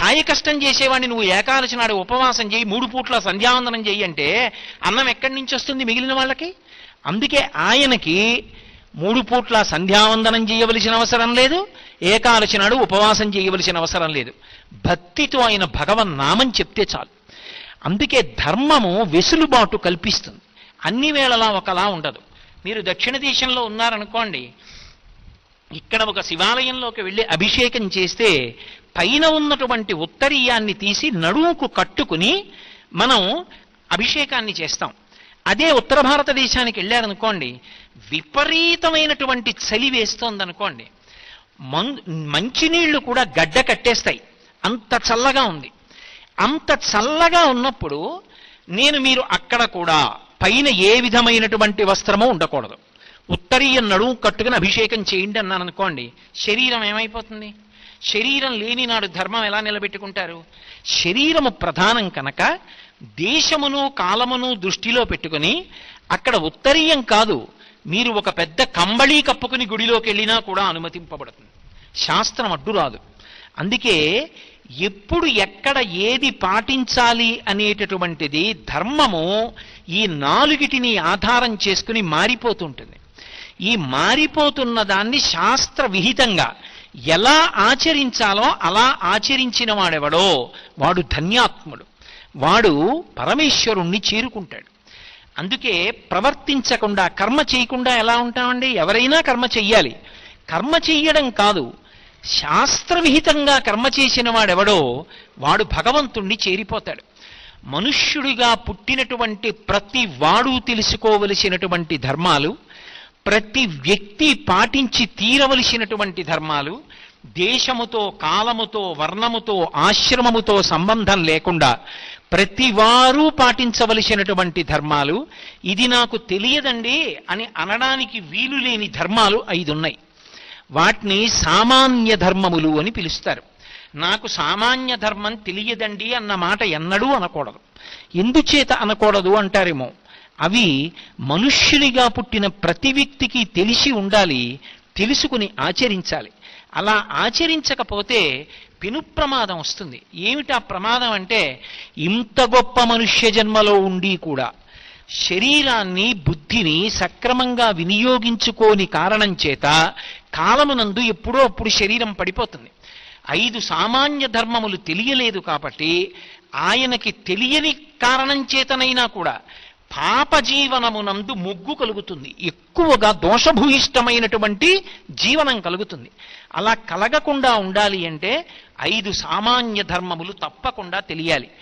కాయ కష్టం చేసేవాడిని నువ్వు ఏకాదశి నాడు ఉపవాసం చేయి మూడు పూట్ల సంధ్యావందనం చేయి అంటే అన్నం ఎక్కడి నుంచి వస్తుంది మిగిలిన వాళ్ళకి? అందుకే ఆయనకి మూడు పూట్ల సంధ్యావందనం చేయవలసిన అవసరం లేదు ఏకాదశి నాడు ఉపవాసం చేయవలసిన అవసరం లేదు. భక్తితో ఆయన భగవన్ నామం చెప్తే చాలు. అందుకే ధర్మము వెసులుబాటు కల్పిస్తుంది. అన్ని వేళలా ఒకలా ఉండదు. మీరు దక్షిణ దేశంలో ఉన్నారనుకోండి ఇక్కడ ఒక శివాలయంలోకి వెళ్ళి అభిషేకం చేస్తే పైన ఉన్నటువంటి ఉత్తరీయాన్ని తీసి నడుముకు కట్టుకుని మనం అభిషేకాన్ని చేస్తాం. అదే ఉత్తర భారతదేశానికి వెళ్ళారనుకోండి విపరీతమైనటువంటి చలి వేస్తోందనుకోండి మం మంచినీళ్ళు కూడా గడ్డ కట్టేస్తాయి. అంత చల్లగా ఉంది. అంత చల్లగా ఉన్నప్పుడు నేను మీరు అక్కడ కూడా పైన ఏ విధమైనటువంటి వస్త్రమో ఉండకూడదు. ఉత్తరీయ నడుము కట్టుకుని అభిషేకం చేయండి అన్నాను అనుకోండి శరీరం ఏమైపోతుంది? శరీరం లేని నాడు ధర్మం ఎలా నిలబెట్టుకుంటారు? శరీరము ప్రధానం కనుక దేశమును కాలమును దృష్టిలో పెట్టుకుని అక్కడ ఉత్తరీయం కాదు. మీరు ఒక పెద్ద కంబళీ కప్పుకుని గుడిలోకి వెళ్ళినా కూడా అనుమతింపబడుతుంది. శాస్త్రం అడ్డు రాదు. అందుకే ఎప్పుడు ఎక్కడ ఏది పాటించాలి అనేటటువంటిది ధర్మము ఈ నాలుగిటిని ఆధారం చేసుకుని మారిపోతుంటుంది. ఈ మారిపోతున్న దాన్ని శాస్త్ర విహితంగా ఎలా ఆచరించాలో అలా ఆచరించిన వాడెవడో? వాడు ధన్యాత్ముడు. వాడు పరమేశ్వరుణ్ణి చేరుకుంటాడు. అందుకే ప్రవర్తించకుండా కర్మ చేయకుండా ఎలా ఉంటామండి? ఎవరైనా కర్మ చెయ్యాలి. కర్మ చెయ్యడం కాదు. శాస్త్రవిహితంగా కర్మ చేసిన వాడెవడో? వాడు భగవంతుణ్ణి చేరిపోతాడు. మనుష్యుడిగా పుట్టినటువంటి ప్రతి వాడు తెలుసుకోవలసినటువంటి ధర్మాలు ప్రతి వ్యక్తి పాటించి తీరవలసినటువంటి ధర్మాలు దేశముతో కాలముతో వర్ణముతో ఆశ్రమముతో సంబంధం లేకుండా ప్రతి వారు పాటించవలసినటువంటి ధర్మాలు ఇది నాకు తెలియదండి అని అనడానికి వీలు లేని ధర్మాలు ఐదు ఉన్నాయి వాటిని సామాన్య ధర్మములు అని పిలుస్తారు. నాకు సామాన్య ధర్మం తెలియదండి అన్న మాట ఎన్నడూ అనకూడదు. ఎందుచేత అనకూడదు అంటారేమో? అవి మనుష్యునిగా పుట్టిన ప్రతి వ్యక్తికి తెలిసి ఉండాలి తెలుసుకుని ఆచరించాలి. అలా ఆచరించకపోతే పెను ప్రమాదం వస్తుంది. ఏమిటా ప్రమాదం అంటే ఇంత గొప్ప మనుష్య జన్మలో ఉండి కూడా శరీరాన్ని బుద్ధిని సక్రమంగా వినియోగించుకోని కారణం చేత కాలమునందు ఎప్పుడో అప్పుడు శరీరం పడిపోతుంది. ఐదు సామాన్య ధర్మములు తెలియలేదు కాబట్టి ఆయనకి తెలియని కారణం చేతనైనా కూడా పాప జీవనమునందు కలుగుతుంది. ఎక్కువగా దోషభూయిష్టమైనటువంటి జీవనం కలుగుతుంది. అలా కలగకుండా ఉండాలి అంటే ఐదు సామాన్య ధర్మములు తప్పకుండా తెలియాలి.